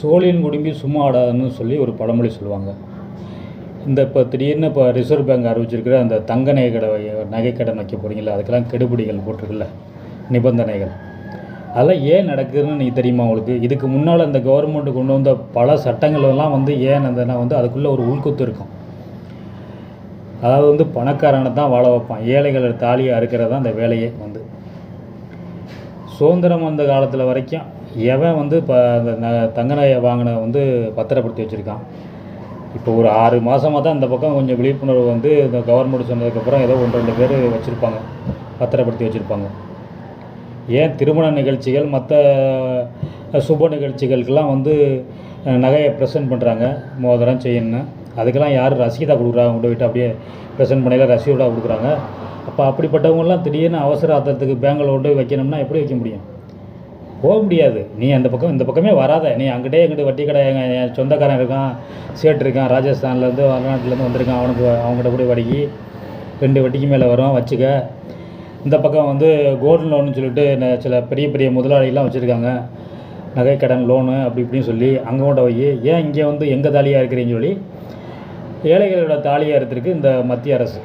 சோழியின் குடும்பி சும்மா ஆடாதுன்னு சொல்லி ஒரு பழமொழி சொல்லுவாங்க. இந்த இப்போ திடீர்னு இப்போ ரிசர்வ் பேங்க் அறிவிச்சிருக்கிற அந்த தங்க நகை கடை நகைக்கடன் வைக்க போகிறீங்களா அதுக்கெல்லாம் கெடுபிடிகள் போட்டிருக்குல்ல நிபந்தனைகள். அதெல்லாம் ஏன் நடக்குதுன்னு நீ தெரியுமா உங்களுக்கு? இதுக்கு முன்னால் அந்த கவர்மெண்ட் கொண்டு வந்த பல சட்டங்கள்லாம் வந்து ஏன் அந்த வந்து அதுக்குள்ளே ஒரு உள்குத்து இருக்கும். அதாவது வந்து பணக்காரனை தான் வாழ வைப்பான். ஏழைகளை தாலியாக அறுக்கிறது தான் அந்த வேலையே வந்து. சுதந்திரம் வந்த காலத்தில் வரைக்கும் எவன் வந்து இப்போ அந்த ந தங்க நகையை வாங்கின வந்து பத்திரப்படுத்தி வச்சுருக்கான். இப்போ ஒரு ஆறு மாதமாக தான் இந்த பக்கம் கொஞ்சம் விழிப்புணர்வு வந்து இந்த கவர்மெண்ட் சொன்னதுக்கப்புறம் ஏதோ ஒன்று ரெண்டு பேர் வச்சுருப்பாங்க பத்திரப்படுத்தி வச்சுருப்பாங்க. ஏன் திருமண நிகழ்ச்சிகள் மற்ற சுப நிகழ்ச்சிகளுக்கெல்லாம் வந்து நகையை ப்ரெசென்ட் பண்ணுறாங்க மோதிரம் செயின்னு அதுக்கெல்லாம் யார் ரசீதா கொடுக்குறாங்க கொண்டு போயிட்டு அப்படியே ப்ரெசென்ட் பண்ணையில் ரசீதா கொடுக்குறாங்க. அப்போ அப்படிப்பட்டவங்களாம் திடீர்னு அவசர ஆத்திரத்துக்கு பேங்கில் கொண்டு போய் வைக்கணும்னா எப்படி வைக்க முடியும்? போக முடியாது. நீ அந்த பக்கம் இந்த பக்கமே வராத. நீ அங்கிட்டே எங்கிட்ட வட்டி கடை எங்கள் என் சொந்தக்காரன் இருக்கான் சேட்டு இருக்கான் ராஜஸ்தான்லேருந்து வடநாட்டிலேருந்து வந்திருக்கான் அவனுக்கு அவங்ககிட்ட கூட வடிக்கி ரெண்டு வட்டிக்கு மேலே வரும் வச்சுக்க. இந்த பக்கம் வந்து கோல்டு லோன்னு சொல்லிட்டு சில பெரிய பெரிய முதலாளிகள்லாம் வச்சுருக்காங்க. நகைக்கடன் லோனு அப்படி இப்படின்னு சொல்லி அங்கே கொண்ட வை ஏன் இங்கே வந்து எங்கள் தாலியாக இருக்கிறீங்கன்னு சொல்லி ஏழைகளோட தாலியாக இருந்திருக்கு இந்த மத்திய அரசு.